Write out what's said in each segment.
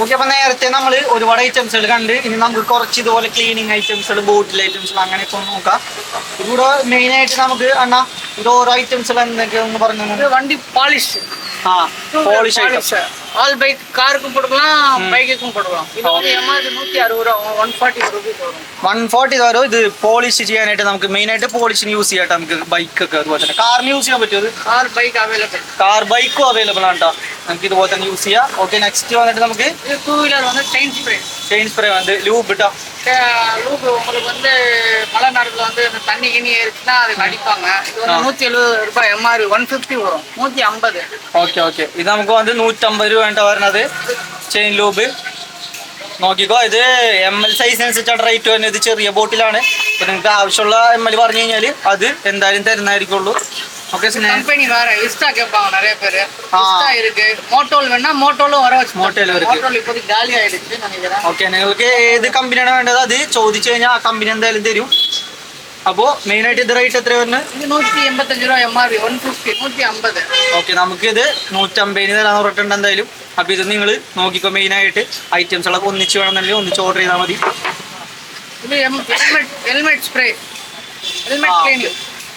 Okay അപ്പൊ നേരത്തെ നമ്മൾ ഒരുപാട് ഐറ്റംസുകൾ കണ്ട് ഇനി നമുക്ക് കുറച്ച് ഇതുപോലെ ക്ലീനിങ് ഐറ്റംസുകൾ ബോട്ടിൽ ഐറ്റംസുകൾ അങ്ങനെയൊക്കെ ഒന്ന് നോക്കാം. ഇവിടെ മെയിൻ ആയിട്ട് നമുക്ക് അണ്ണ ഇത് ഓരോ ഐറ്റംസുകൾ എന്തൊക്കെ പറഞ്ഞു വണ്ടി പോളിഷ് ആ പോളിഷ് ഐറ്റംസ് ஆல் பைக் காருக்கும் போட்டுக்கலாம் பைக்குக்கும் போட்டுக்கலாம் இது வந்து எம்ஆர்பி நூற்றி அறுபது ரூபா ஒன் ஃபார்ட்டி ருபீஸ் வரும் വൺ ഫോർട്ടി തരും ഇത് പോളിഷ് ചെയ്യാനായിട്ട് നമുക്ക് മെയിൻ ആയിട്ട് പോളിഷിന് യൂസ് ചെയ്യാം നമുക്ക് ബൈക്ക് ഒക്കെ അതുപോലെ തന്നെ കാറിന് യൂസ് ചെയ്യാൻ പറ്റുമോ ഇത് கார் பைக் அவைலபிள் കാർ ബൈക്കും അവൈലബിൾ ആണ് കേട്ടോ നമുക്ക് ഇതുപോലെ തന്നെ യൂസ് ചെയ്യാം ഓക്കെ നെക്സ്റ്റ് വന്നിട്ട് നമുക്ക് இது டூ வீலர் வந்து செயின் ஸ்ப்ரே ചെയിൻ സ്പ്രേ வந்து ലൂബ് കേട്ടോ லூப் உங்களுக்கு வந்து மழை நேரத்தில் வந்து இந்த தண்ணி கிணி ஏறிச்சுன்னா அதுக்கு அடிப்பாங்க இது வந்து நூற்றி எழுபது ரூபாய் எம்ஆர்பி ஒன் ஃபிஃப்டி வரும் நூற்றி ஐம்பது ഓക്കെ ഓക്കെ ഇത് നമുക്ക് വന്ന് നൂറ്റമ്പത് രൂപ വേണ്ട വരുന്നത് ചെയിൻ ലൂബ് നോക്കിക്കോ ഇത് എം എൽ സൈസിനനുസരിച്ചാണ് റേറ്റ് വരുന്നത് ഇത് ചെറിയ ബോട്ടിലാണ് അപ്പോൾ നിങ്ങൾക്ക് ആവശ്യമുള്ള എം എൽ പറഞ്ഞു കഴിഞ്ഞാൽ അത് എന്തായാലും തരുന്നതായിരിക്കുള്ളൂ ഓക്കെ கம்பெனி வேற இஸ்டா கேட்பாங்க நிறைய பேர் ஆ. இஸ்டா இருக்கு மோட்டோல் வேணா மோட்டோலும் வர வச்சு Motel இருக்கு. மோட்டோல் இப்போதைக்கு காலி ஆயிடுச்சு நினைக்கிறேன் ഓക്കെ നിങ്ങൾക്ക് ഏത് കമ്പനിയാണ് വേണ്ടത് അത് ചോദിച്ചു കഴിഞ്ഞാൽ ആ കമ്പനി എന്തായാലും തരും അപ്പോ മെയിൻ ആയിട്ട് ഇത് റേറ്റ് എത്ര വരുന്നത്? രൂപ ഓക്കെ നമുക്ക് ഇത് നൂറ്റമ്പതിന് തരാൻ പറഞ്ഞിട്ടുണ്ട് എന്തായാലും. അപ്പൊ ഇത് നിങ്ങൾ നോക്കിക്കോ മെയിൻ ആയിട്ട്. ഐറ്റംസ് ഉള്ള ഒന്നിച്ച് വേണമെന്നുണ്ടെങ്കിൽ ഒന്നിച്ച് ഓർഡർ ചെയ്താൽ മതി. ഹെൽമെറ്റ് സ്പ്രേ ഹെൽമെറ്റ്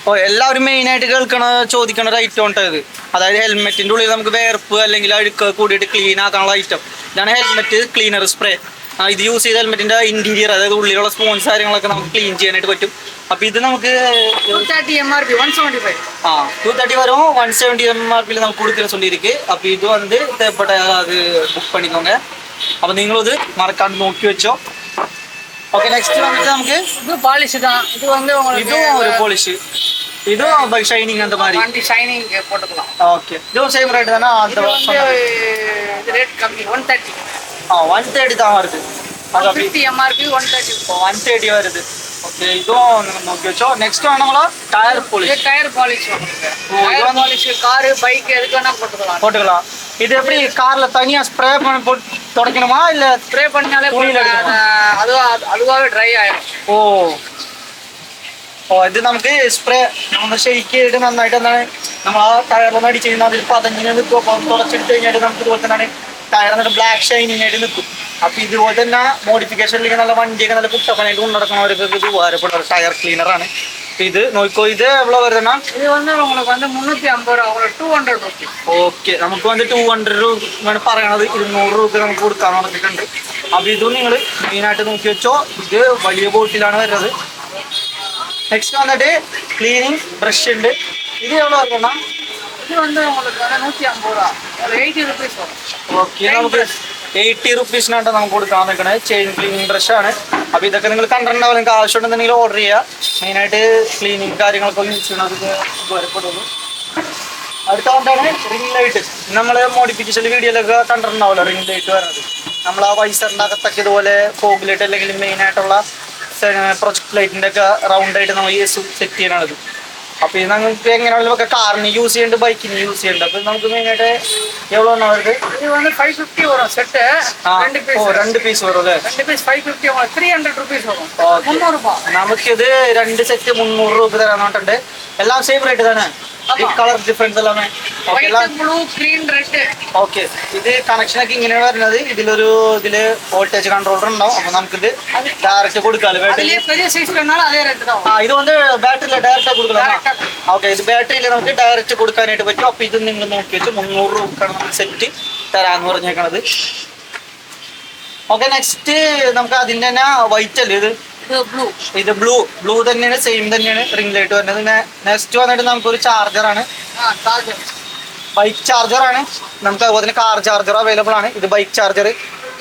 ഓ എല്ലാവരും മെയിൻ ആയിട്ട് കേൾക്കണ ചോദിക്കണ ഒരു ഐറ്റം ഉണ്ട് ഇത് അതായത് ഹെൽമെറ്റിന്റെ ഉള്ളിൽ നമുക്ക് വേർപ്പ് അല്ലെങ്കിൽ അഴുക്ക് കൂടിയിട്ട് ക്ലീൻ ആക്കാനുള്ള ഐറ്റം ഇതാണ് ഹെൽമെറ്റ് ക്ലീനർ സ്പ്രേ ഇത് യൂസ് ചെയ്ത ഹെൽമെറ്റിന്റെ ഇന്റീരിയർ അതായത് ഉള്ളിലുള്ള സ്പോൺസ് കാര്യങ്ങളൊക്കെ നമുക്ക് ക്ലീൻ ചെയ്യാനായിട്ട് പറ്റും. அப்போ இது நமக்கு two thirty MRP one seventy five ஆ டூ தேர்ட்டி வரும் ஒன் செவன்ட்டி எம்ஆர்பியில் நம்ம கொடுக்குற சொல்லியிருக்கு. அப்போ இது வந்து தேவைப்பட்ட யாராவது புக் பண்ணிக்கோங்க. அப்போ நீங்களும் இது மறக்காண்டு நோக்கி வச்சோம். ஓகே நெக்ஸ்ட் வந்து நமக்கு இது பாலிஷ் தான். இது வந்து உங்களுக்கு இதுவும் ஒரு பாலிஷ் இதுவும் பை ஷைனிங் அந்த மாதிரி. வண்டி ஷைனிங் போட்டுக்கலாம். ஓகே இதுவும் சேம் ரேட் தானா? அந்த ரேட் கம்மி ஒன் தேர்ட்டி ஆ ஒன் தேர்ட்டி தான் வருது. One fifty MRP one thirty one thirty வருது. ഓക്കെ ഇതും നിങ്ങൾ നോക്കി വെച്ചോ നെക്സ്റ്റ് വേണം നമ്മളെ ടയർ இது പോളിഷ് டயர் பாலிஷ் உங்களுக்கு ஓ, இது டயர் வந்து- பாலிஷ் காரு பைக் எதுக்கு வேணா போட்டுக்கலாம் போட்டுக்கலாம் இது எப்படி கார்ல தனியா ஸ்ப்ரே பண்ணி போட்டு തുടയ്ക്കണമാ இல்ல ஸ்ப்ரே பண்ணாலே துணியில எடுக்கணுமா? அதுவா அதுவாகவே ட்ரை ஆயிடும் ഓ ഓ ഇത് നമുക്ക് സ്പ്രേ നമ്മൾ ഷെയ്ക്ക് ചെയ്തിട്ട് നന്നായിട്ട് എന്താണ് നമ്മൾ ആ ടയറിലൊന്നും അടിച്ച് കഴിഞ്ഞാൽ അതിൽ പതഞ്ഞിന് നിൽക്കും അപ്പം തുടച്ചെടുത്ത് കഴിഞ്ഞാൽ നമുക്ക് ഇതുപോലെ തന്നെ ടയർ എന്നിട്ട് ബ്ലാക്ക് ഷൈനിങ് ആയിട്ട് നിൽക്കും അപ്പൊ ഇതുപോലെ തന്നെ മോഡിഫിക്കേഷനിലേക്ക് നല്ല വണ്ടിയൊക്കെ നല്ല കുട്ടപ്പനായിട്ട് കൊണ്ടുനടക്കുന്നവർക്ക് ഇത് ഉപകാരപ്പെടുന്ന ഒരു ടയർ ക്ലീനർ ആണ്. ഇത് നോക്കോ ഇത് എവിടെ വരുന്ന ഓക്കെ നമുക്ക് വന്ന് ടൂ ഹൺഡ്രഡ് രൂപയാണ് പറയണത് ഇരുന്നൂറ് രൂപ നമുക്ക് കൊടുക്കാൻ നടന്നിട്ടുണ്ട്. അപ്പൊ ഇതും നിങ്ങൾ മെയിനായിട്ട് നോക്കി വെച്ചോ ഇത് വലിയ ബോട്ടിലാണ് വരുന്നത്. നെക്സ്റ്റ് വന്നിട്ട് ക്ലീനിങ് ബ്രഷ് ഉണ്ട്. ഇത് എവിടെ വരുന്ന ഓക്കെ നമുക്ക് എയ്റ്റി റുപ്പീസിനാണ് നമുക്ക് കൊടുക്കാൻ നിൽക്കണേ. ചെയിൻ ക്ലീനിങ് ആണ്. അപ്പൊ ഇതൊക്കെ നിങ്ങൾ കണ്ടിട്ടുണ്ടാവും നിങ്ങൾക്ക് ആവശ്യമുണ്ടെന്നുണ്ടെങ്കിൽ ഓർഡർ ചെയ്യുക മെയിനായിട്ട് ക്ലീനിങ് കാര്യങ്ങളൊക്കെ യൂസ് ചെയ്യണം. ഇത് ഉപകാരപ്പെടുള്ളൂ. അടുത്ത കൊണ്ടാണ് റിംഗ് ലൈറ്റ് നമ്മൾ മോഡിഫിക്കേഷൻ വീഡിയോയിലൊക്കെ കണ്ടിട്ടുണ്ടാവുമല്ലോ റിംഗ് ലൈറ്റ് വരുന്നത് നമ്മൾ ആ വൈസറിന്റെ അകത്തൊക്കെ ഇതുപോലെ ഫോഗ് അല്ലെങ്കിൽ മെയിൻ ആയിട്ടുള്ള പ്രൊജക്ട് ലൈറ്റിന്റെ ഒക്കെ റൗണ്ട് ആയിട്ട് നമ്മൾ സെറ്റ് ചെയ്യണത്. അപ്പോൾ ഇത് നമുക്ക് എങ്ങനെയുള്ള കാറിന് യൂസ് ചെയ്യുന്നുണ്ട് ബൈക്കിന് യൂസ് ചെയ്യുന്നുണ്ട് അപ്പോൾ നമുക്ക് മെയിനായിട്ട് എവ്വളോ ആണ് ഓ രണ്ട് പീസ് വരും അല്ലേ? നമുക്കിത് രണ്ട് സെറ്റ് മുന്നൂറ് രൂപ തരാൻ പറഞ്ഞിട്ടുണ്ട്. എല്ലാം സെയിം റേറ്റ് തന്നെ ഈ കളർ ഡിഫറൻസ് ഓക്കെ എല്ലാം ஒயிட் ப்ளூ കണക്ഷനൊക്കെ ഇങ്ങനെയാണ് വരുന്നത്. ഇതിലൊരു ഇതിൽ വോൾട്ടേജ് കൺട്രോളർ ഉണ്ടാവും. അപ്പൊ നമുക്ക് ഡയറക്റ്റ് കൊടുക്കാം ബാറ്ററി? தான் ഇത് വന്ന് ഡയറക്റ്റ് കൊടുക്കാം ഓക്കെ ഇത് ബാറ്ററിയിൽ നമുക്ക് ഡയറക്റ്റ് കൊടുക്കാനായിട്ട് പറ്റും. അപ്പോൾ ഇത് നിങ്ങൾ നോക്കിയിട്ട് മുന്നൂറ് രൂപക്കാണ് നമുക്ക് സെറ്റ് തരാമെന്ന് പറഞ്ഞേക്കണത്. ഓക്കെ നെക്സ്റ്റ് നമുക്ക് അതിന്റെ തന്നെ വൈറ്റ് അല്ലേ ഇത്? ബ്ലൂ ഇത് ബ്ലൂ ബ്ലൂ തന്നെയാണ് സെയിം തന്നെയാണ് റിംഗ് ലൈറ്റ് വരുന്നത്. നെക്സ്റ്റ് വന്നിട്ട് നമുക്കൊരു ചാർജറാണ് ബൈക്ക് ചാർജറാണ് നമുക്ക് അതുപോലെ തന്നെ കാർ ചാർജർ അവൈലബിൾ ആണ്. ഇത് ബൈക്ക് ചാർജർ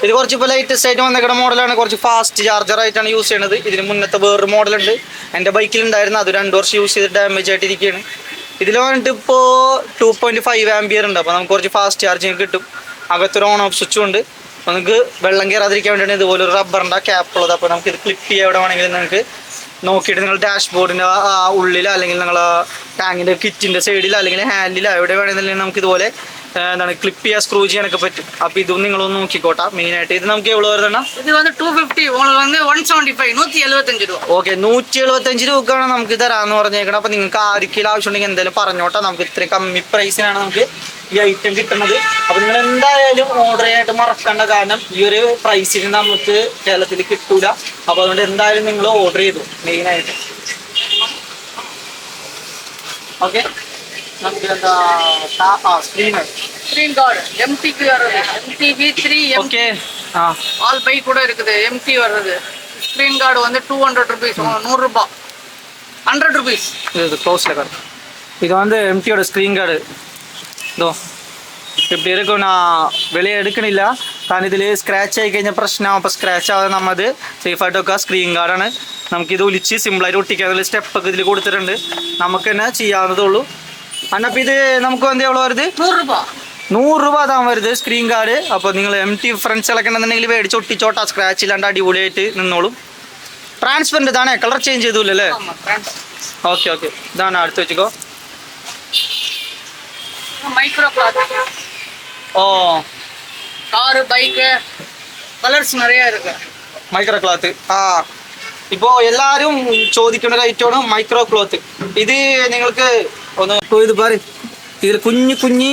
ഇത് കുറച്ച് ഇപ്പോൾ ലേറ്റസ്റ്റ് ആയിട്ട് വന്നിരിക്കുന്ന മോഡലാണ് കുറച്ച് ഫാസ്റ്റ് ചാർജർ ആയിട്ടാണ് യൂസ് ചെയ്യുന്നത് ഇതിന് മുന്നത്തെ വേറൊരു മോഡലുണ്ട് എന്റെ ബൈക്കിൽ ഉണ്ടായിരുന്നു. അത് രണ്ട് വർഷം യൂസ് ചെയ്ത് ഡാമേജ് ആയിട്ടിരിക്കുകയാണ് ഇതിൽ വന്നിട്ട് ഇപ്പോൾ ടു പോയിന്റ് ഫൈവ് ആംബിയർ ഉണ്ട്. അപ്പോൾ നമുക്ക് കുറച്ച് ഫാസ്റ്റ് ചാർജിങ് കിട്ടും. അകത്തൊരു ഓൺ ഓഫ് സ്വിച്ചും ഉണ്ട്. അപ്പോൾ നിങ്ങൾക്ക് വെള്ളം കയറാതിരിക്കാൻ വേണ്ടിയാണ് ഇതുപോലെ ഒരു റബ്ബറിന്റെ ക്യാപ്പ് ഉള്ളത്. അപ്പോൾ നമുക്ക് ഇത് ക്ലിപ്പ് ചെയ്യാൻ എവിടെ വേണമെങ്കിലും നിങ്ങൾക്ക് നോക്കിയിട്ട് നിങ്ങൾ ഡാഷ്ബോർഡിന്റെ ആ ഉള്ളിൽ അല്ലെങ്കിൽ നിങ്ങൾ ടാങ്കിന്റെ കിറ്റിന്റെ സൈഡിൽ അല്ലെങ്കിൽ ഹാൻഡിലോ എവിടെ വേണമെന്നുണ്ടെങ്കിൽ നമുക്ക് ഇതുപോലെ എന്താണ് ക്ലിപ്പ് ചെയ്യാൻ സ്ക്രൂ ചെയ്യാനൊക്കെ പറ്റും. അപ്പൊ ഇതും നിങ്ങളൊന്ന് നോക്കിക്കോട്ടെ. മെയിൻ ആയിട്ട് ഇത് നമുക്ക് എവിടെ വരുന്ന ഇത് വന്ന് നൂറ്റി എഴുപത്തഞ്ച് രൂപ. രൂപക്കാണ് നമുക്ക് തരാന്ന് പറഞ്ഞേക്കണം. അപ്പൊ നിങ്ങൾക്ക് ആർക്കും ആവശ്യമുണ്ടെങ്കിൽ എന്തായാലും പറഞ്ഞോട്ടെ. നമുക്ക് ഇത്രയും കമ്മി പ്രൈസിനാണ് നമുക്ക് ഈ ഐറ്റം കിട്ടുന്നത് അപ്പൊ നിങ്ങൾ എന്തായാലും ഓർഡർ ചെയ്യാനായിട്ട് മറക്കണ്ട കാരണം ഈ ഒരു പ്രൈസിന് നമുക്ക് കേരളത്തിൽ കിട്ടൂല. അപ്പൊ അതുകൊണ്ട് എന്തായാലും നിങ്ങൾ ഓർഡർ ചെയ്തു മെയിൻ ആയിട്ട് ഓക്കെ? നമുക്ക് എന്താ സ്ക്രീൻ ஸ்க்ரீன் கார்டு எம்டிக்கு வர்றது MT V three M okay ആ ஆல் பைக் கூட இருக்குது எம்டி வர்றது ஸ்க்ரீன் கார்டு வந்து டூ ஹண்ட்ரட் ருபீஸ் நூறுரூபா ஹண்ட்ரட் ருபீஸ் இது க்ளோஸில் கார்டு இது வந்து எம்டியோட ஸ்க்ரீன் கார்டு இதோ இப்படி இருக்கும் நான் வெளியே എടുക്കണില്ല കാരണം ഇതിൽ സ്ക്രാച്ച് ആയി കഴിഞ്ഞാൽ പ്രശ്നമാവും അപ്പോൾ സ്ക്രാച്ച് ആവാതെ നമ്മത് സേഫായിട്ട് വെക്കുക സ്ക്രീൻ ഗാർഡാണ് നമുക്കിത് ഒലിച്ച് സിമ്പിളായിട്ട് ഒട്ടിക്കാനുള്ള സ്റ്റെപ്പൊക്കെ ഇതിൽ കൊടുത്തിട്ടുണ്ട് നമുക്ക് തന്നെ ചെയ്യാവുന്നതേ ഉള്ളൂ அண்ணப்ப இது நமக்கு வந்து எவ்வளோ வருது நூறு നൂറ് രൂപ താൻ വരുത് സ്ക്രീൻ കാർഡ് അപ്പോൾ നിങ്ങൾ എം ടി ഫ്രണ്ട്സ് ഇളക്കണമെന്നുണ്ടെങ്കിൽ മേടിച്ച് ഒട്ടിച്ചോട്ടാ സ്ക്രാച്ച് ഇല്ലാണ്ട് അടിപൊളിയായിട്ട് നിന്നോളും. ട്രാൻസ്പെറന്റ് ഇതാണേ കളർ ചേഞ്ച് ചെയ്തൂല്ലേ ഓക്കെ ഓക്കെ ഇതാണ് അടുത്ത് വെച്ചിക്കോ. ഓ. കാറ് ബൈക്ക് കളേഴ്സ് നിറയെ മൈക്രോ ക്ലോത്ത് ആ. ഇപ്പോ എല്ലാരും ചോദിക്കുന്ന ഒരു ഐറ്റമാണ് മൈക്രോ ക്ലോത്ത് ഇത് നിങ്ങൾക്ക് ഒന്ന് ഇത് പറയും. ഇതിൽ കുഞ്ഞു കുഞ്ഞി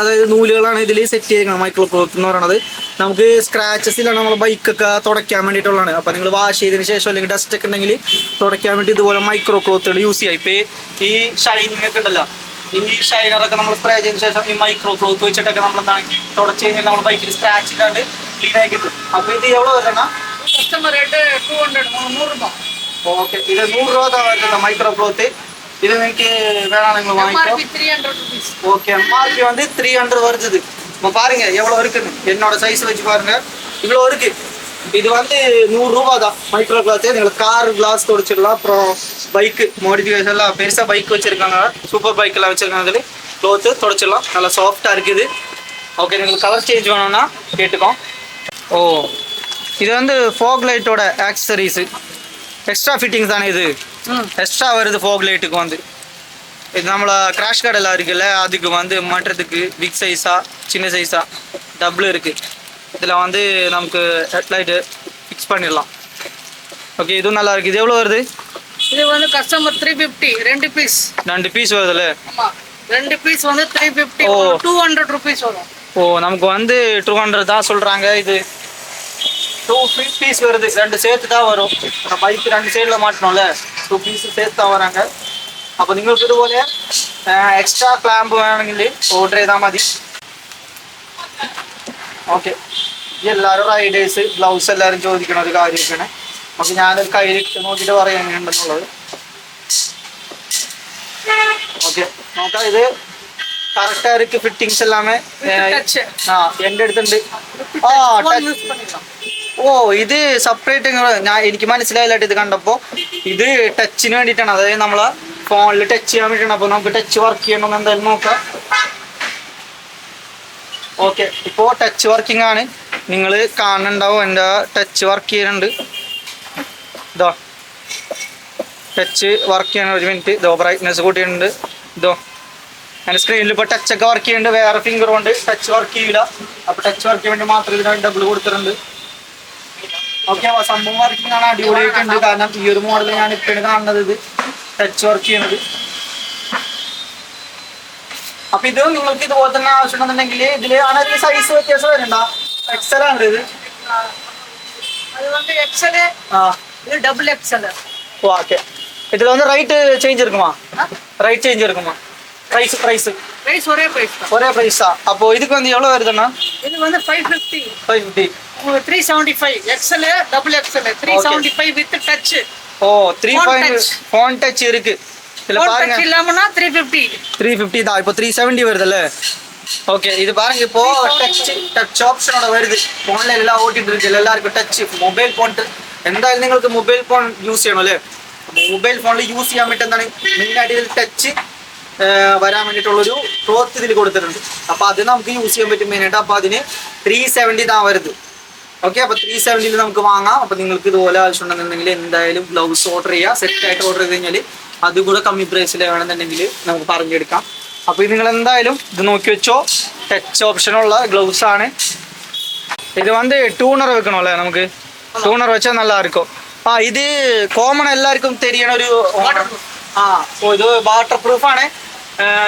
അതായത് നൂലുകളാണ് ഇതിൽ സെറ്റ് ചെയ്തിരിക്കുന്നത് മൈക്രോ ക്ലോത്ത് എന്ന് പറയുന്നത് നമുക്ക് സ്ക്രാച്ചസിലാണ് നമ്മൾ ബൈക്കൊക്കെ തുടയ്ക്കാൻ വേണ്ടിയിട്ടുള്ളതാണ്. അപ്പോൾ നിങ്ങൾ വാഷ് ചെയ്തതിന് ശേഷം അല്ലെങ്കിൽ ഡസ്റ്റ് ഒക്കെ ഉണ്ടെങ്കിൽ തുടയ്ക്കാൻ വേണ്ടി ഇതുപോലെ മൈക്രോ ക്ലോത്തുകൾ യൂസ് ചെയ്യാം. ഇപ്പോൾ ഈ ഷൈനിങ് ഒക്കെ ഉണ്ടല്ലോ. ഈ ഷൈനറൊക്കെ നമ്മൾ സ്പ്രേ ചെയ്തതിന് ശേഷം ഈ മൈക്രോ ക്ലോത്ത് വെച്ചിട്ടൊക്കെ നമ്മൾ എന്താണ് തുടച്ച് കഴിഞ്ഞാൽ നമ്മൾ ബൈക്കിൽ സ്ക്രാച്ച് ഇല്ലാണ്ട് ക്ലീൻ ആയി കിട്ടും അപ്പോൾ ഇത് എവിടെ വരണം കസ്റ്റമർ ആയിട്ട് ടു ഹൺഡ്രഡ് നൂറ് രൂപ. ഓക്കെ. ഇത് നൂറ് രൂപ വരുന്നത് മൈക്രോ ക്ലോത്ത് இது எனக்கு வேணானுங்களை வாங்கிக்கோ ஓகே எம்ஆர்பி வந்து த்ரீ ஹண்ட்ரட் வருது இப்போ பாருங்கள் எவ்வளோ இருக்குன்னு. என்னோட சைஸ் வச்சு பாருங்கள் இவ்வளோ இருக்கு. இது வந்து நூறுரூவா தான். மைக்ரோ கிளாத்து எங்களுக்கு கார் கிளாஸ் தொடச்சிடலாம். அப்புறம் பைக்கு மாடிஃபிகேஷன்லாம் பெருசாக பைக் வச்சுருக்காங்க. சூப்பர் பைக்கெல்லாம் வச்சுருக்காங்க க்ளோத்து தொடச்சிடலாம். நல்லா சாஃப்டாக இருக்குது. ஓகே எங்களுக்கு கலர் சேஞ்ச் வேணும்னா கேட்டுக்கோம் ஓ இது வந்து ஃபோக் லைட்டோட ஆக்சசரிஸு எக்ஸ்ட்ரா ஃபிட்டிங் தானே இது? எக்ஸ்ட்ரா வருது ஃபோக் லைட்டுக்கு வந்து. இது நம்மள கிராஷ் கார்டெல்லாம் இருக்குல்ல அதுக்கு வந்து மாட்டுறதுக்கு பிக் சைஸா சின்ன சைஸா டபுள் இருக்கு. இதில் வந்து நமக்கு ஹெட்லைட்டு ஃபிக்ஸ் பண்ணிடலாம். ஓகே இதுவும் நல்லா இருக்கு. இது எவ்வளோ வருது? இது வந்து கஸ்டமர் த்ரீ ஃபிஃப்டி ரெண்டு பீஸ் ரெண்டு பீஸ் வருதுல்ல ரெண்டு பீஸ் வந்து த்ரீ ஃபிஃப்டி ஓ. டூ ஹண்ட்ரட் ருபீஸ் வரும். ஓ நமக்கு வந்து டூ ஹண்ட்ரட் தான் சொல்கிறாங்க இது டூ பீஸ் வருது ரெண்டு சேர்த்து தான் வரும் பைக் ரெண்டு சைடில் மாட்டணும்ல டூ பீஸ் சேர்த்து தான் വരാങ്ക അപ്പോൾ നിങ്ങൾക്ക് ഇതുപോലെ എക്സ്ട്രാ ക്ലാമ്പ് വേണമെങ്കിൽ ഓർഡർ ചെയ്താൽ മതി ഓക്കെ എല്ലാവരും റൈഡേഴ്സ് ഗ്ലൗസ് എല്ലാവരും ചോദിക്കണ ഒരു കാര്യമൊക്കെയാണ് അപ്പോൾ ഞാനൊരു കയ്യിലിട്ട് നോക്കിയിട്ട് പറയാൻ എങ്ങനെയുണ്ടെന്നുള്ളത് ഓക്കെ നോക്കാം ഇത് കറക്റ്റാ இருக்கு ഫിറ്റിങ്സ് எல்லாமே touch. ആ എൻ്റെ അടുത്തുണ്ട് ആ touch. ഓ ഇത് സെപ്പറേറ്റ് ഞാൻ എനിക്ക് മനസ്സിലായില്ലാട്ട് ഇത് കണ്ടപ്പോൾ ഇത് ടച്ചിന് വേണ്ടിട്ടാണ് അതായത് നമ്മളെ ഫോണിൽ ടച്ച് ചെയ്യാൻ വേണ്ടിട്ടാണ് അപ്പോൾ നമുക്ക് ടച്ച് വർക്ക് ചെയ്യണമെന്ന് എന്തായാലും നോക്കാം. ഓക്കെ ഇപ്പോ ടച്ച് വർക്കിംഗ് ആണ്. നിങ്ങൾ കാണുന്നുണ്ടാവും. എന്റെ ടച്ച് വർക്ക് ചെയ്യുന്നുണ്ട്. ഇതോ. ടച്ച് വർക്ക് ചെയ്യണം. ഒരു മിനിറ്റ് ഇതോ ബ്രൈറ്റ്നെസ് കൂട്ടിയിട്ടുണ്ട്. ഇതോ. എന്റെ സ്ക്രീനിൽ ഇപ്പോൾ ടച്ചൊക്കെ വർക്ക് ചെയ്യുന്നുണ്ട്. വേറെ ഫിംഗർ കൊണ്ട് ടച്ച് വർക്ക് ചെയ്യില്ല അപ്പോൾ ടച്ച് വർക്ക് ചെയ്യാൻ വേണ്ടി മാത്രം ഇതിനായി ഡബിൾ കൊടുത്തിട്ടുണ്ട്. ഓക്കെ സംഭവം വർക്കിംഗ് ആണ് അടിപൊളിയായിട്ടുണ്ട് കാരണം ഈ ഒരു മോഡൽ ഞാൻ ഇപ്പോഴും കാണുന്നത് ഇത് ടച്ച് വർക്ക് ചെയ്യണത് അപ്പൊ ഇത് നിങ്ങൾക്ക് ഇതുപോലെ തന്നെ ആവശ്യമുണ്ടെന്നുണ്ടെങ്കിൽ ഇതില് ആണെങ്കിൽ സൈസ് വ്യത്യാസം വരുന്നുണ്ടോ എക്സൽ ആണ് ഇത് அது வந்து எக்ஸலு ആ இது டபுள் எக்ஸலு ഓക്കെ ഇതിൽ வந்து റേറ്റ് ചേഞ്ച് இருக்குமா റേറ്റ് ചേഞ്ച് இருக்குமா ப்ரைஸ் ப்ரைஸ் ப்ரைஸ் ஒரே ப்ரைஸ் தான் ஒரே ப்ரைஸா அப்போ இதுக்கு வந்து எவ்வளோ வருதுண்ணா இது வந்து five fifty five fifty Three seventy five XL double XL three Okay. Seventy five with touch O three Phone point touch. Phone touch இருக்கு இதில் ஃபோன் பாருங்க touch இல்லாமனா three fifty three fifty தான் இப்போ த்ரீ செவன்ட்டி வருதுல்ல okay இது பாருங்க இப்போ touch touch ഓപ്ഷനോടെ വരുത് ഫോണിലെല്ലാം ഓട്ടിട്ട് ഇരിക്കില്ല എല്ലാവർക്കും ടച്ച് മൊബൈൽ ഫോൺ എന്തായാലും നിങ്ങൾക്ക് മൊബൈൽ ഫോൺ യൂസ് ചെയ്യണം അല്ലേ മൊബൈൽ ഫോണിൽ യൂസ് ചെയ്യാൻ വേണ്ടി എന്താണ് മെയിനായിട്ട് ഇതിൽ ടച്ച് വരാൻ വേണ്ടിയിട്ടുള്ളൊരു ക്ലോത്ത് ഇതിൽ കൊടുത്തിട്ടുണ്ട് അപ്പോൾ അത് നമുക്ക് യൂസ് ചെയ്യാൻ പറ്റും മെയിനായിട്ട് അപ്പോൾ അതിന് ത്രീ സെവൻറ്റി താ വരുത് ഓക്കെ അപ്പോൾ ത്രീ സെവൻറ്റിയിൽ നമുക്ക് വാങ്ങാം അപ്പോൾ നിങ്ങൾക്ക് ഇതുപോലെ ആവശ്യമുണ്ടെന്നുണ്ടെങ്കിൽ എന്തായാലും ഗ്ലൗസ് ഓർഡർ ചെയ്യുക സെറ്റായിട്ട് ഓർഡർ ചെയ്ത് കഴിഞ്ഞാൽ അത് കൂടെ കമ്മി പ്രൈസിൽ വേണമെന്നുണ്ടെങ്കിൽ നമുക്ക് പറഞ്ഞെടുക്കാം അപ്പോൾ ഇത് നിങ്ങൾ എന്തായാലും ഇത് നോക്കി വെച്ചോ ടച്ച് ഓപ്ഷനുള്ള ഗ്ലൗസ് ആണ് ഇത് வந்து டூனர் வைக்கணும்ல நமக்கு டூனர் வச்சா நல்லா இருக்கும் ആ ഇത് കോമൺ എല്ലാവർക്കും തെരിയണ ഒരു Waterproof. ആ ഓ ഇത് വാട്ടർ പ്രൂഫ് ആണ്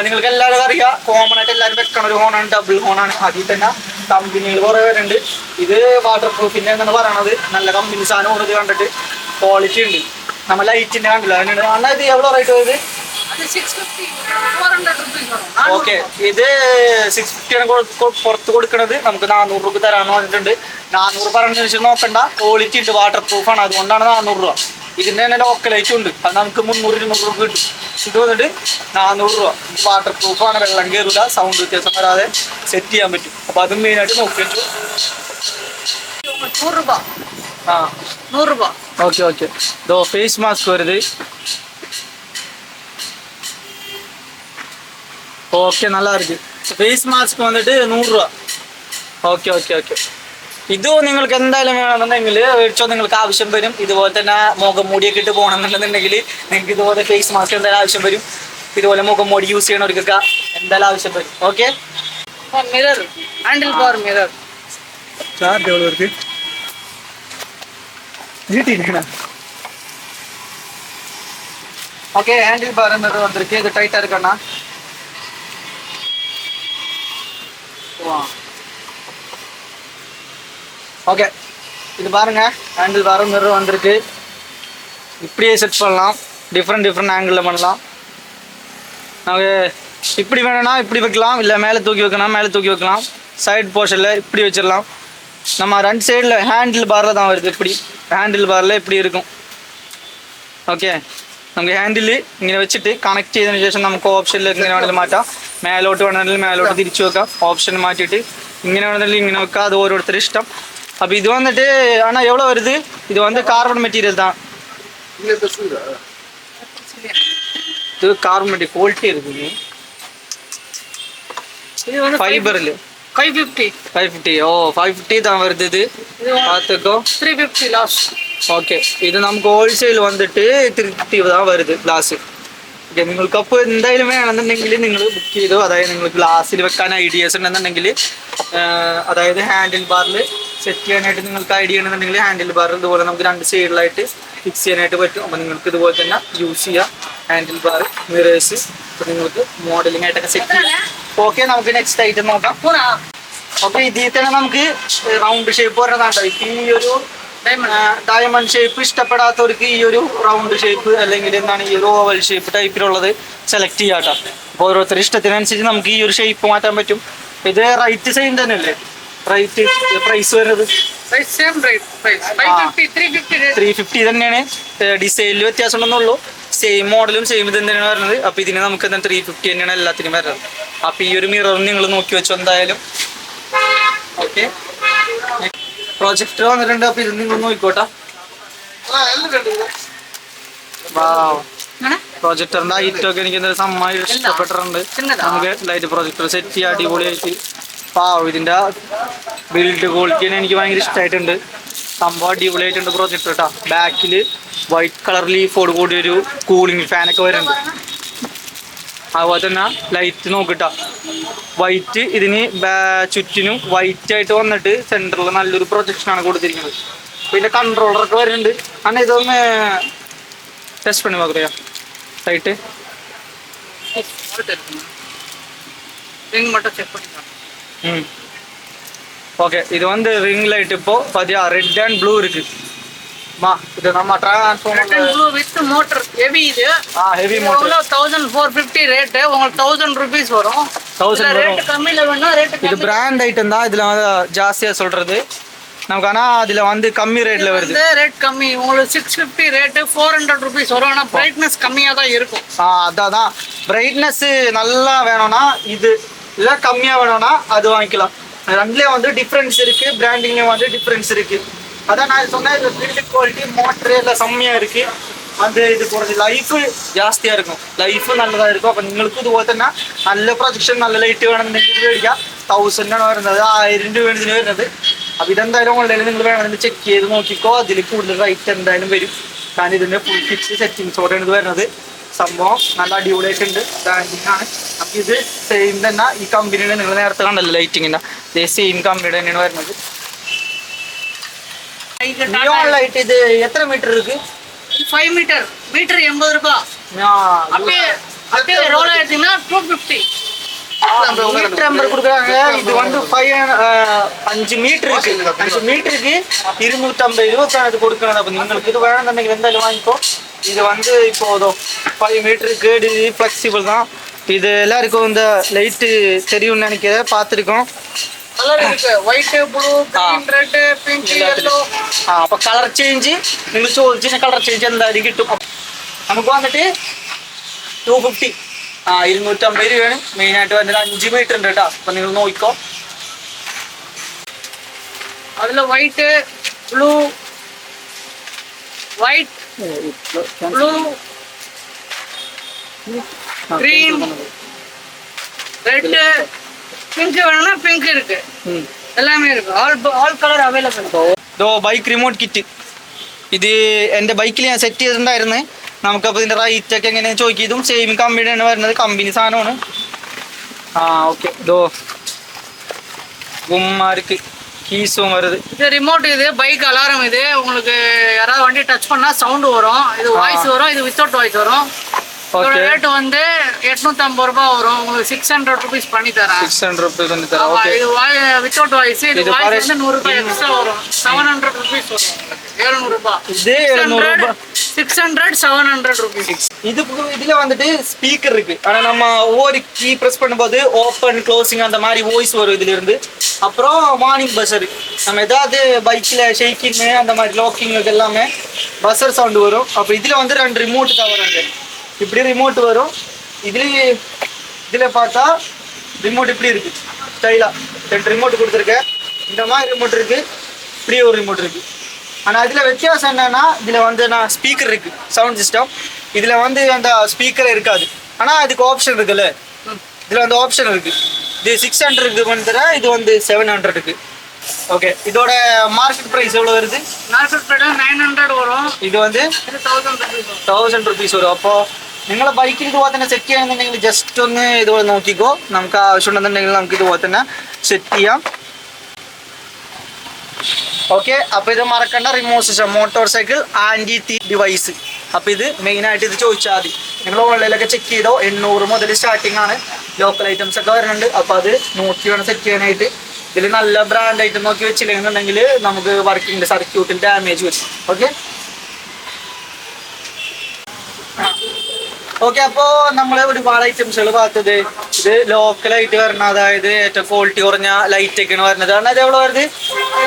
നിങ്ങൾക്ക് എല്ലാവരും അറിയാം കോമൺ ആയിട്ട് എല്ലാവരും വെക്കണ ഒരു ഹോണാണ് ഡബിൾ ഹോണാണ് അതിൽ തന്നെ കമ്പനികൾ കുറെ പേരുണ്ട്. ഇത് വാട്ടർ പ്രൂഫിന്റെ എന്നാണ് പറയണത്. നല്ല കമ്പനി സാധനം ഉള്ളത് കണ്ടിട്ട് ക്വാളിറ്റി ഉണ്ട്. നമ്മൾ ലൈറ്റിന്റെ കണ്ടില്ല. അതിനുണ്ട് അണ്ണാ ഇത് എവിടെ റേറ്റ് പോയത്? ഓക്കെ ഇത് സിക്സ് ഫിഫ്റ്റിയാണ് പുറത്ത് കൊടുക്കുന്നത് നമുക്ക് നാനൂറ് രൂപ തരാന്ന് പറഞ്ഞിട്ടുണ്ട്. നാനൂറ് പറഞ്ഞതിന് ശേഷം നോക്കണ്ട. ക്വാളിറ്റി ഉണ്ട് വാട്ടർ പ്രൂഫാണ് അതുകൊണ്ടാണ് നാനൂറ് രൂപ. ഇതിന്റെ തന്നെ ലോക്കലൈറ്റ് ഉണ്ട്. അത് നമുക്ക് മുന്നൂറ് ഇരുന്നൂറ് രൂപ കിട്ടും. ഇത് വന്നിട്ട് നാനൂറ് രൂപ. വാട്ടർ പ്രൂഫാണ് വെള്ളം കയറില്ല സൗണ്ട് വ്യത്യാസം വരാതെ സെറ്റ് ചെയ്യാൻ പറ്റും. അപ്പോൾ അതും മെയിനായിട്ട് നോക്കി വെച്ചു. രൂപ. ആ. നൂറ് രൂപ. ഓക്കെ ഓക്കെ ഇതോ ഫേസ് മാസ്ക് വരുത് ஓகே நல்லா ഫേസ് മാസ്ക് വന്നിട്ട് നൂറ് രൂപ. Okay okay okay. ഇതും നിങ്ങൾക്ക് എന്തായാലും വേണമെന്നുണ്ടെങ്കിൽ മേടിച്ചോ നിങ്ങൾക്ക് ആവശ്യം വരും. ഇതുപോലെ തന്നെ മുഖം മൂടിയൊക്കെ ഇട്ട് പോകണമെന്നുണ്ടെന്നുണ്ടെങ്കിൽ നിങ്ങൾക്ക് ഇതുപോലെ ഫേസ് മാസ്ക് എന്തായാലും ആവശ്യം വരും. ഇതുപോലെ മുഖം മൂടി യൂസ് ചെയ്യണവർക്ക് എന്തായാലും ആവശ്യം വരും. Okay? Mirror handle power mirror charge എവിടെ വർക്ക് വീട്ടിലിരിക്കണം ஓகே இது பாருங்கள் ஹேண்டில் பாரு மிரர் வந்திருக்கு. இப்படியே செட் பண்ணலாம். டிஃப்ரெண்ட் டிஃப்ரெண்ட் ஆங்கிளில் பண்ணலாம். நமக்கு இப்படி வேணும்னா இப்படி வைக்கலாம். இல்லை மேலே தூக்கி வைக்கணும் மேலே தூக்கி வைக்கலாம். சைடு போர்ஷனில் இப்படி வச்சிடலாம். நம்ம ரெண்டு சைடில் ஹேண்டில் பாரில் தான் வருது இப்படி. ஹேண்டில் பாரில் இப்படி இருக்கும். ஓகே നമുക്ക് ഹാൻഡിൽ ഇങ്ങനെ വെച്ചിട്ട് കണക്ട് ചെയ്തതിനു ശേഷം നമുക്ക് ഓപ്ഷനിൽ എങ്ങനെ വേണമെങ്കിലും മാറ്റാം. മേലോട്ട് വേണമെങ്കിൽ മേലോട്ട് തിരിച്ചു വെക്കാം. ഓപ്ഷൻ മാറ്റിയിട്ട് ഇങ്ങനെ വേണമെങ്കിൽ ഇങ്ങനെ വെക്കാം. അത് ഓരോരുത്തരും ഇഷ്ടം. അപ്പൊ ഇത് വന്നിട്ട് ஆனால் എവിടെ വരുത് ഇത് വന്ന് കാർബൺ മെറ്റീരിയൽ தான் ഇത് കാർബൺ മെറ്റീരിയൽ ക്വാളിറ്റി இருக்குது ஃபைபரில் ஃபைவ் ஃபிஃப்டி ஃபைவ் ஃபிஃப்டி ஓ ஃபைவ் ஃபிஃப்டி தான் வருது இது இது பார்த்துக்கோ த்ரீ ஃபிஃப்டி லாஸ்ட் ഓക്കെ ഇത് നമുക്ക് ഹോൾസെയിൽ വന്നിട്ട് തൃപ്തി தான் വരുത് ഗ്ലാസ് ഓക്കെ നിങ്ങൾക്ക് അപ്പോൾ എന്തായാലും വേണമെന്നുണ്ടെങ്കിൽ നിങ്ങൾ ബുക്ക് ചെയ്തു അതായത് നിങ്ങൾ ഗ്ലാസ്സിൽ വെക്കാൻ ഐഡിയാസ് ഉണ്ടെന്നുണ്ടെങ്കിൽ അതായത് ഹാൻഡിൽ ബാറിൽ സെറ്റ് ചെയ്യാനായിട്ട് നിങ്ങൾക്ക് ഐഡിയ ഉണ്ടെന്നുണ്ടെങ്കിൽ ഹാൻഡിൽ ബാറിൽ ഇതുപോലെ നമുക്ക് രണ്ട് സൈഡിലായിട്ട് ഫിക്സ് ചെയ്യാനായിട്ട് പറ്റും അപ്പോൾ നിങ്ങൾക്ക് ഇതുപോലെ തന്നെ യൂസ് ചെയ്യാം ഹാൻഡിൽ ബാർ മിറേഴ്സ് അപ്പോൾ നിങ്ങൾക്ക് മോഡലിംഗ് ആയിട്ടൊക്കെ സെറ്റ് ചെയ്യാം ഓക്കെ നമുക്ക് നെക്സ്റ്റ് ഐറ്റം നോക്കാം. അപ്പൊ ഇതിൽ തന്നെ നമുക്ക് റൗണ്ട് ഷേപ്പ് വരുന്നതാണ് ഈ ഒരു ഡയമണ്ട് ഷേപ്പ് ഇഷ്ടപ്പെടാത്തവർക്ക് ഈ ഒരു റൗണ്ട് ഷേപ്പ് അല്ലെങ്കിൽ എന്താണ് ഈ ഒരു ഓവൽ ഷേപ്പ് ടൈപ്പിലുള്ളത് സെലക്ട് ചെയ്യാട്ടോ അപ്പോൾ ഓരോരുത്തരുടെ ഇഷ്ടത്തിനനുസരിച്ച് നമുക്ക് ഈ ഒരു ഷേപ്പ് മാറ്റാൻ പറ്റും. ഇത് റൈറ്റ് സെയിം തന്നെയല്ലേ റൈറ്റ് പ്രൈസ് വരുന്നത്? ത്രീ ഫിഫ്റ്റി തന്നെയാണ്. ഡിസൈനിൽ വ്യത്യാസം ഉണ്ടെന്നുള്ളൂ സെയിം മോഡലും സെയിം ഇത് തന്നെയാണ് വരുന്നത്. അപ്പൊ ഇതിന് നമുക്ക് എന്താ ത്രീ ഫിഫ്റ്റി തന്നെയാണ് എല്ലാത്തിനും വരുന്നത്. അപ്പൊ ഈ ഒരു മിറർ നിങ്ങൾ നോക്കി വെച്ചോ എന്തായാലും. ഓക്കെ പ്രൊജക്ടർ വന്നിട്ടുണ്ട്. അപ്പൊ ഇത് നിങ്ങൾ നോക്കിക്കോട്ടെ. പ്രൊജക്ടറിന്റെ ഹൈറ്റ് ഒക്കെ എനിക്ക് എന്തായാലും സമ്മതം ഇഷ്ടപ്പെട്ടിട്ടുണ്ട്. നമുക്ക് ലൈറ്റ് പ്രൊജക്ടർ സെറ്റ് ചെയ്യാം അടിപൊളിയായിട്ട്. പാവം ഇതിന്റെ ബിൽഡ് ക്വാളിറ്റി തന്നെ എനിക്ക് ഭയങ്കര ഇഷ്ടമായിട്ടുണ്ട്. സംഭവം അടിപൊളിയായിട്ടുണ്ട് ബ്രോ കിട്ടും കേട്ടോ ബാക്കിൽ വൈറ്റ് കളർ ലീഫോട് കൂടി ഒരു കൂളിംഗ് ഫാനൊക്കെ വരുന്നുണ്ട്. അതുപോലെ തന്നെ ലൈറ്റ് നോക്കിട്ടാ. വൈറ്റ് ഇതിന് ചുറ്റിനും വൈറ്റ് ആയിട്ട് വന്നിട്ട് സെന്ററിൽ നല്ലൊരു പ്രൊജക്ഷൻ ആണ് കൊടുത്തിരിക്കുന്നത്. പിന്നെ കൺട്രോളറൊക്കെ വരുന്നുണ്ട്. അന്ന ഇതൊന്ന് ടെസ്റ്റ് പണി നോക്കിയോ ലൈറ്റ് ചെക്ക് പണി. ஓகே இது வந்து ரிங் லைட் இப்போ பாத்தியா? ரெட் அண்ட் ப்ளூ இருக்கு. மா இது நம்ம red transformer blue with motor heavy இது. ஆ heavy motor thousand four fifty rate உங்களுக்கு தௌசண்ட் ருபீஸ் வரும். 1000 வரும். ரேட்டு கம்மியில் வேணும் ரேட்டு இது பிராண்ட் ஐட்டம் தான். இதுல வந்து ஜாஸ்தியா சொல்றது. நமக்கு ஆனா அதுல வந்து கம்மி ரேட்ல வருது. ரேட் கம்மி. உங்களுக்கு six fifty rate four hundred rupees வரும். ஆனால் பிரைட்னஸ் கம்மியாக தான் இருக்கும். ஆ அதான் பிரைட்னஸ் நல்லா வேணும்னா இது. இல்ல கம்மியா வேணும்னா அது வாங்கிக்கலாம். ரெண்டுலயும் வந்து டிஃப்ரென்ஸ் இருக்கு பிராண்டிங்லயும் வந்து டிஃப்ரென்ஸ் இருக்கு அதான் நான் சொன்னேன் இது பில்ட் குவாலிட்டி மோட்டர் எல்லாம் செம்மையா இருக்கு அந்த இது കുറച്ച് ലൈഫ് ജാസ്തിയാ இருக்கும் ലൈഫ് നല്ലതായിരിക്കും അപ്പൊ നിങ്ങൾക്ക് ഇതുപോലെ തന്നെ നല്ല പ്രൊജക്ഷൻ നല്ല ലൈറ്റ് വേണമെന്നുണ്ടെങ്കിൽ ഇത് മേടിക്കാം തൗസൻഡ് ആണ് വരുന്നത് ആയിരം രൂപയാണ് ഇതിന് വരുന്നത് അപ്പൊ ഇതെന്തായാലും ഓൺലൈനിൽ നിങ്ങൾ വേണമെങ്കിൽ ചെക്ക് ചെയ്ത് നോക്കിക്കോ അതിൽ കൂടുതൽ റേറ്റ് എന്തായാലും വരും കാരണം ഇതിന്റെ ഫുൾ കിറ്റ് സെറ്റിങ്സോടെയാണ് ഇത് വരുന്നത് സംഭവം നല്ല അടിപൊളിയായിട്ട് ഉണ്ട് ആണ് നമുക്ക് ഇത് സെയിം തന്നെ ഈ കമ്പനിയുടെ നിങ്ങൾ നേരത്തെ കണ്ടല്ലോ ലൈറ്റിങ്ങിൻ്റെ ഇതേ സെയിം കമ്പനിയുടെ തന്നെയാണ് വരുന്നത്. நியான் லைட் இது எத்தனை மீட்டர் இருக்கு ஃபைவ் மீட்டர் மீட்டர் எண்பது ரூபாய் அப்படியே அப்படியே ரோல் எடுத்தீங்கன்னா டூ ஃபிஃப்டி மீட்டர் இது வந்து ஃபைவ் அஞ்சு மீட்டர் இருக்கு மீட்டருக்கு இருநூற்றம்பது ரூபா அது இது வேணும் இருந்தாலும் வாங்கிக்கோ இது வந்து இப்போ இதோ ஃபைவ் மீட்டருக்கு இது ஃப்ளெக்சிபிள் தான் இது எல்லாருக்கும் இந்த லைட்டு தெரியும்னு நினைக்கிறேன் பார்த்துருக்கோம் கலர் இருக்கு white blue green red pink yellow ആ അപ്പൊ കളർ ചേഞ്ച് നിങ്ങൾ ചോദിച്ചാൽ കളർ ചേഞ്ച് എന്തായാലും കിട്ടും അപ്പൊ നമുക്ക് വന്നിട്ട് ടു ഫിഫ്റ്റി ആ ഇരുന്നൂറ്റമ്പത് രൂപയാണ് മെയിൻ ആയിട്ട് വന്നിട്ട് അഞ്ച് മീറ്റർ ഉണ്ട് കേട്ടോ അപ്പൊ നിങ്ങൾ നോക്കിക്കോ அதுல white blue white Blue Green. Red pink வேணும்னா பிங்க் இருக்கு எல்லாமே இருக்கு ஆல் ஆல் கலர் அவைலபிள் ഇതോ ബൈക്ക് റിമോട്ട് കിറ്റ് ഇത് എൻ്റെ ബൈക്കിൽ ഞാൻ സെറ്റ് ചെയ്തിട്ടുണ്ടായിരുന്നു നമുക്കപ്പോൾ ഇതിൻ്റെ റേറ്റ് ഒക്കെ എങ്ങനെയാണെന്ന് ചോദിക്കും ഇതും സെയിം കമ്പനിയാണ് വരുന്നത് കമ്പനി സാധനമാണ് ആ ഓക്കെ ഇതോ ഉമ്മാർക്ക് கீஸும் வருது. இது ரிமோட் இது பைக் அலாரம் இது. உங்களுக்கு யாராவது வண்டி டச் பண்ணால் சவுண்டு வரும். இது வாய்ஸ் வரும் இது வித்தவுட் வாய்ஸ் வரும். இதோட ரேட் வந்து எட்நூத்தம்பது ரூபாய் வரும். உங்களுக்கு சிக்ஸ் ஹண்ட்ரட் ருபீஸ் பண்ணி தரேன். சிக்ஸ் ஹண்ட்ரட் ருபீஸ் பண்ணி தரேன். ஓகே இது வாய் வித்தவுட் வாய்ஸ் இது வாய்ஸ் வந்து நூறு ரூபாய் எக்ஸ்ட்ரா வரும். செவன் ஹண்ட்ரட் ருபீஸ் வரும் ஏழுநூறு ரூபாய். இதே ஏழுநூறு ரூபாய். Six hundred seven hundred rupees இதுக்கு இதுல வந்துட்டு ஸ்பீக்கர் இருக்கு. ஆனா நம்ம ஒவ்வொரு கீ பிரஸ் பண்ணும்போது ஓப்பன் க்ளோசிங் அந்த மாதிரி வாய்ஸ் வரும் இதுல இருந்து அப்புறம் மார்னிங் பஸ்ஸர் நம்ம ஏதாவது பைக்ல ஷேக்கிங் அந்த மாதிரி லாக்கிங் இது எல்லாமே பஸ்ஸர் சவுண்ட் வரும். அப்போ இதுல வந்து ரெண்டு ரிமோட் தான் இப்படி ரிமோட் வரும். இதுலேயே இதில் பார்த்தா ரிமோட் இப்படி இருக்குது ஸ்டைலாக ரெண்டு ரிமோட் கொடுத்துருக்கேன். இந்த மாதிரி ரிமோட் இருக்குது இப்படி ஒரு ரிமோட் இருக்குது ஆனால் இதில் வித்தியாசம் என்னென்னா இதில் வந்து நான் ஸ்பீக்கர் இருக்குது சவுண்ட் சிஸ்டம் இதில் வந்து அந்த ஸ்பீக்கர் இருக்காது. ஆனால் அதுக்கு ஆப்ஷன் இருக்குல்ல. இதில் வந்து ஆப்ஷன் இருக்குது இது சிக்ஸ் ஹண்ட்ரடுக்கு வந்துட இது வந்து செவன் ஹண்ட்ரடுக்கு ஓகே இதோட மார்க்கெட் ப்ரைஸ் எவ்வளோ வருது? மார்க்கெட் ப்ரைஸ் நைன் ஹண்ட்ரட் வரும். இது வந்து தௌசண்ட் ருபீஸ் வரும். அப்போது നിങ്ങളെ ബൈക്കിൽ ഇതുപോലെ തന്നെ സെറ്റ് ചെയ്യണമെന്നുണ്ടെങ്കിൽ ജസ്റ്റ് ഒന്ന് ഇതുപോലെ നോക്കിക്കോ. നമുക്ക് ആവശ്യമുണ്ടെന്നുണ്ടെങ്കിൽ നമുക്ക് ഇതുപോലെ തന്നെ സെറ്റ് ചെയ്യാം. ഓക്കെ അപ്പോൾ ഇത് മറക്കണ്ട. Remote system motor cycle anti തീ ഡിവൈസ് അപ്പോൾ ഇത് മെയിൻ ആയിട്ട് ഇത് ചോദിച്ചാൽ മതി. നിങ്ങൾ ഓൺലൈനിലൊക്കെ ചെക്ക് ചെയ്തോ? എണ്ണൂറ് മുതൽ സ്റ്റാർട്ടിംഗ് ആണ്. ലോക്കൽ ഐറ്റംസ് ഒക്കെ വരുന്നുണ്ട്. അപ്പോൾ അത് നോക്കി വേണം സെറ്റ് ചെയ്യാനായിട്ട്. ഇതിൽ നല്ല ബ്രാൻഡ് ഐറ്റം നോക്കി വെച്ചില്ലെന്നുണ്ടെങ്കിൽ നമുക്ക് വർക്കിംഗ് സർക്യൂട്ടിൽ ഡാമേജ് വരും. ഓക്കെ ഓക്കെ അപ്പോ നമ്മള് ഒരുപാട് ഐറ്റംസുകൾ பார்த்தது ഇത് ലോക്കലായിട്ട് വരണ അതായത് ഏറ്റവും ക്വാളിറ്റി കുറഞ്ഞ ലൈറ്റ് ഒക്കെയാണ് വരുന്നത് കാരണം അത് എവിടെ വരുന്നത്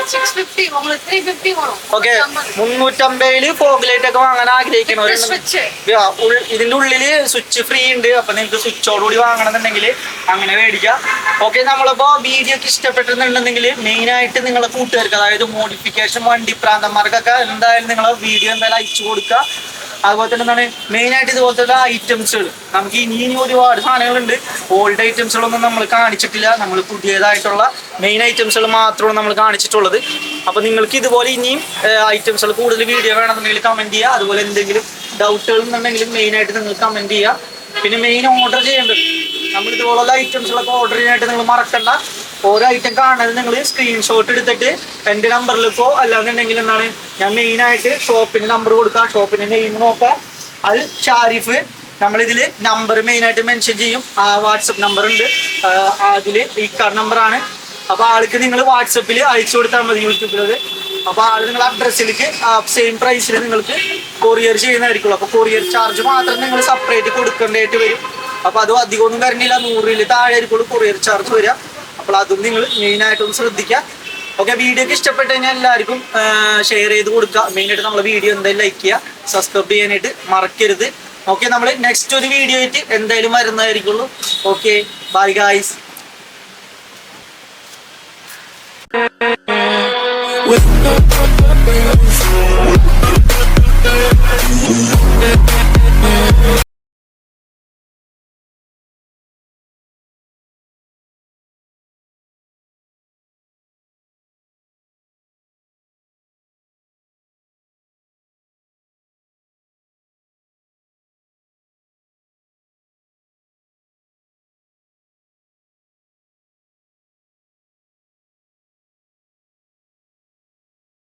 சிக்ஸ் ஃபிஃப்டி உங்களுக்கு த்ரீ ஃபிஃப்டி வரும் ഓക്കെ മുന്നൂറ്റമ്പതില് ഫോഗ് ലൈറ്റ് ഒക്കെ വാങ്ങാൻ ആഗ്രഹിക്കണവർ ஸ்விட்ச் ഇതിന്റെ ഉള്ളില് സ്വിച്ച് ഫ്രീ ഉണ്ട് അപ്പൊ നിങ്ങൾക്ക് സ്വിച്ചോടുകൂടി വാങ്ങണമെന്നുണ്ടെങ്കിൽ അങ്ങനെ മേടിക്കാം ഓക്കെ നമ്മളിപ്പോ വീഡിയോ ഒക്കെ ഇഷ്ടപ്പെട്ടിട്ടുണ്ടെന്നുണ്ടെങ്കിൽ മെയിൻ ആയിട്ട് നിങ്ങളെ കൂട്ടുകാർക്ക് അതായത് മോഡിഫിക്കേഷൻ വണ്ടി പ്രാന്തന്മാർക്കൊക്കെ എന്തായാലും നിങ്ങൾ വീഡിയോ എന്തായാലും അയച്ചു കൊടുക്കുക അതുപോലെ തന്നെ എന്താണ് മെയിൻ ആയിട്ട് ഇതുപോലത്തെ ഐറ്റംസുകൾ നമുക്ക് ഇനി ഇനി ഒരുപാട് സാധനങ്ങളുണ്ട്. ഓൾഡ് ഐറ്റംസുകളൊന്നും നമ്മൾ കാണിച്ചിട്ടില്ല. നമ്മൾ പുതിയതായിട്ടുള്ള മെയിൻ ഐറ്റംസുകൾ മാത്രമാണ് നമ്മൾ കാണിച്ചിട്ടുള്ളത്. അപ്പൊ നിങ്ങൾക്ക് ഇതുപോലെ ഇനിയും ഐറ്റംസുകൾ കൂടുതൽ വീഡിയോ വേണമെന്നുണ്ടെങ്കിൽ കമന്റ് ചെയ്യുക. അതുപോലെ എന്തെങ്കിലും ഡൗട്ടുകൾ എന്നുണ്ടെങ്കിലും മെയിൻ ആയിട്ട് നിങ്ങൾ കമന്റ് ചെയ്യുക. പിന്നെ മെയിൻ ഓർഡർ ചെയ്യേണ്ടത്. നമ്മൾ ഇതുപോലുള്ള ഐറ്റംസുകളൊക്കെ ഓർഡർ ചെയ്യാനായിട്ട് നിങ്ങൾ മറക്കണ്ട. ഓരോ ഐറ്റം കാണുന്നത് നിങ്ങൾ സ്ക്രീൻഷോട്ട് എടുത്തിട്ട് എന്റെ നമ്പറിലേക്കോ അല്ലാന്നുണ്ടെങ്കിൽ എന്താണ് ഞാൻ മെയിൻ ആയിട്ട് ഷോപ്പിന്റെ നമ്പർ കൊടുക്കാം. ഷോപ്പിന്റെ നെയിം നോക്കാം. അത് ഷാരിഫ് നമ്മളിതിൽ നമ്പർ മെയിൻ ആയിട്ട് മെൻഷൻ ചെയ്യും. ആ വാട്സപ്പ് നമ്പർ ഉണ്ട്. അതിൽ ഈ കാർഡ് നമ്പറാണ് അപ്പൊ ആൾക്ക് നിങ്ങൾ വാട്സപ്പിൽ അയച്ചു കൊടുത്താൽ മതി യൂട്യൂബിലത്. അപ്പൊ ആൾ നിങ്ങൾ അഡ്രസ്സിലേക്ക് സെയിം പ്രൈസിൽ നിങ്ങൾക്ക് കൊറിയർ ചെയ്യുന്നതായിരിക്കുള്ളൂ. അപ്പൊ കൊറിയർ ചാർജ് മാത്രം നിങ്ങൾ സെപ്പറേറ്റ് കൊടുക്കേണ്ടതായിട്ട് വരും. അപ്പൊ അത് അധികമൊന്നും വരണില്ല. നൂറിൽ താഴെ ആയിരിക്കുള്ളൂ കൊറിയർ ചാർജ് വരിക. അപ്പോൾ അതും നിങ്ങൾ മെയിനായിട്ടൊന്ന് ശ്രദ്ധിക്കുക. ഓക്കെ വീഡിയോ ഒക്കെ ഇഷ്ടപ്പെട്ട് കഴിഞ്ഞാൽ എല്ലാവർക്കും ഷെയർ ചെയ്ത് കൊടുക്കുക. മെയിനായിട്ട് നമ്മളെ വീഡിയോ എന്തായാലും ലൈക്ക് ചെയ്യുക. സബ്സ്ക്രൈബ് ചെയ്യാനായിട്ട് മറക്കരുത്. ഓക്കെ നമ്മൾ നെക്സ്റ്റ് ഒരു വീഡിയോ ആയിട്ട് എന്തായാലും വരുന്നതായിരിക്കുള്ളൂ. Okay bye guys